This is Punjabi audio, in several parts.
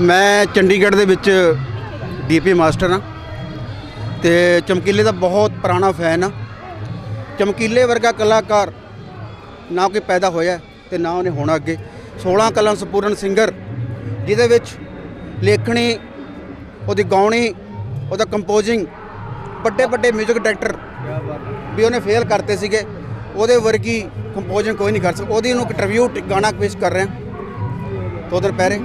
ਮੈਂ ਚੰਡੀਗੜ੍ਹ ਦੇ ਵਿੱਚ ਡੀਪੀ ਮਾਸਟਰ ਹਾਂ ਤੇ ਚਮਕੀਲੇ ਦਾ ਬਹੁਤ ਪੁਰਾਣਾ ਫੈਨ ਹਾਂ। ਚਮਕੀਲੇ ਵਰਗਾ ਕਲਾਕਾਰ ਨਾ ਕੋਈ ਪੈਦਾ ਹੋਇਆ ਤੇ ਨਾ ਉਹਨੇ ਹੋਣਾ ਅੱਗੇ। 16 ਕਲਾਂ ਸੰਪੂਰਨ ਸਿੰਗਰ ਜਿਹਦੇ ਵਿੱਚ ਲੇਖਣੀ, ਉਹਦੀ ਗਾਉਣੀ, ਉਹਦਾ ਕੰਪੋਜ਼ਿੰਗ ਵੱਡੇ ਵੱਡੇ 뮤직 ਡਾਇਰੈਕਟਰ ਵੀ ਉਹਨੇ ਫੇਲ ਕਰਤੇ ਸੀਗੇ। ਉਹਦੇ ਵਰਗੀ ਕੰਪੋਜ਼ਿੰਗ ਕੋਈ ਨਹੀਂ ਕਰ ਸਕਦਾ ਉਹਦੀ ਉਹਨੂੰ ਟ੍ਰਿਬਿਊਟ ਗਾਣਾ ਪੇਸ਼ ਕਰ ਰਿਹਾ। ਤੋਦਰ ਪੈਰੇ।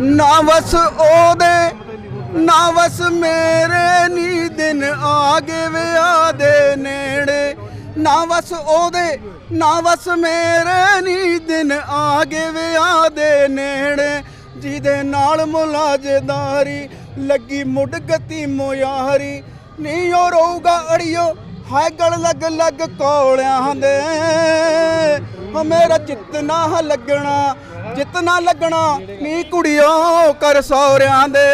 ਨਾ ਵਸ ਉਹਦੇ, ਨਾ ਵਸ ਮੇਰੇ ਨੀ ਦਿਨ ਆ ਗਏ ਵਿਆਹ ਦੇ ਨੇੜੇ। ਨਾ ਵਸ ਉਹਦੇ, ਨਾ ਵਸ ਮੇਰੇ ਨੀ ਦਿਨ ਆ ਗਏ ਵਿਆਹ ਦੇ ਨੇੜੇ। ਜਿਹਦੇ ਨਾਲ ਮੁਲਾਜੇਦਾਰੀ ਲੱਗੀ ਮੁੱਢ ਗਤੀ ਮੋਯਾਰੀ ਨੀ ਉਹ ਰਹੂਗਾ ਅੜਿਓ ਹਾਏ ਗਲ ਲੱਗ ਲੱਗ ਕੋਲਿਆਂ ਦੇ। ਓ ਮੇਰਾ ਚਿੱਤ ਨਾ ਲੱਗਣਾ ਜਿੱਤ ਨਾ ਲੱਗਣਾ। ਨੀ ਕੁੜੀਓ, ਕਰ ਸੌਰਿਆਂ ਦੇ।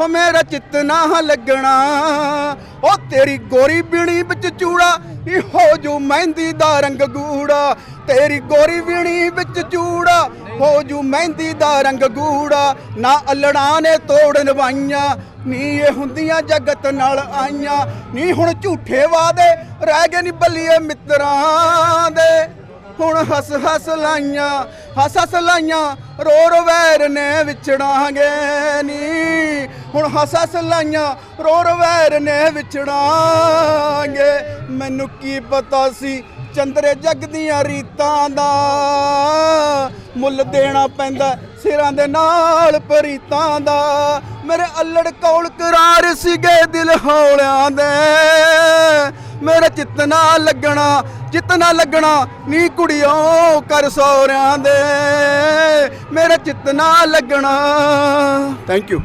ਓ ਮੇਰਾ ਚਿੱਤ ਨਾ ਲੱਗਣਾ। ਉਹ ਤੇਰੀ ਗੋਰੀ ਬੀਣੀ ਵਿੱਚ ਚੂੜਾ ਨੀ ਹੋ ਜੂ ਮਹਿੰਦੀ ਦਾ ਰੰਗ ਗੂੜਾ। ਤੇਰੀ ਗੋਰੀ ਬੀਣੀ ਵਿੱਚ ਚੂੜਾ, ਹੋ ਜੂ ਮਹਿੰਦੀ ਦਾ ਰੰਗ ਗੂੜਾ। ਨਾ ਅਲੜਾਂ ਨੇ ਤੋੜ ਨਵਾਈਆਂ, ਨੀ ਇਹ ਹੁੰਦੀਆਂ ਜਗਤ ਨਾਲ ਆਈਆਂ। ਨੀ ਹੁਣ ਝੂਠੇ ਵਾਦੇ ਰਹਿ ਗਏ ਨੀ ਬੱਲੀਏ ਮਿੱਤਰਾਂ ਦੇ। ਹੁਣ ਹੱਸ ਹੱਸ ਲਾਈਆਂ। ਹੱਸ ਹੱਸ ਲਾਈਆਂ ਰੋ ਰੋ ਵੈਰ ਨੇ ਵਿਛੜਾਂਗੇ ਨੀ। ਹੁਣ ਹੱਸ ਹੱਸ ਲਾਈਆਂ ਰੋ ਰੋ ਵੈਰ ਨੇ ਵਿਛੜਾਂਗੇ। ਮੈਨੂੰ ਕੀ ਪਤਾ ਸੀ ਚੰਦਰੇ ਜਗ ਦੀਆਂ ਰੀਤਾਂ ਦਾ। ਮੁੱਲ ਦੇਣਾ ਪੈਂਦਾ ਸਿਰਾਂ ਦੇ ਨਾਲ ਪਰੀਤਾਂ ਦਾ। ਮੇਰੇ ਅਲੜ ਕੌਲ ਕਰਾਰ ਸੀਗੇ ਦਿਲ ਹੌਲਿਆਂ ਦੇ। ਮੇਰਾ ਚਿੱਤ ਨਾ ਲੱਗਣਾ, ਚਿੱਤ ਨਾ ਲੱਗਣਾ, ਨੀ ਕੁੜੀਓ ਕਰ ਸੋਰਿਆਂ ਦੇ। ਮੇਰਾ ਚਿੱਤ ਨਾ ਲੱਗਣਾ। Thank you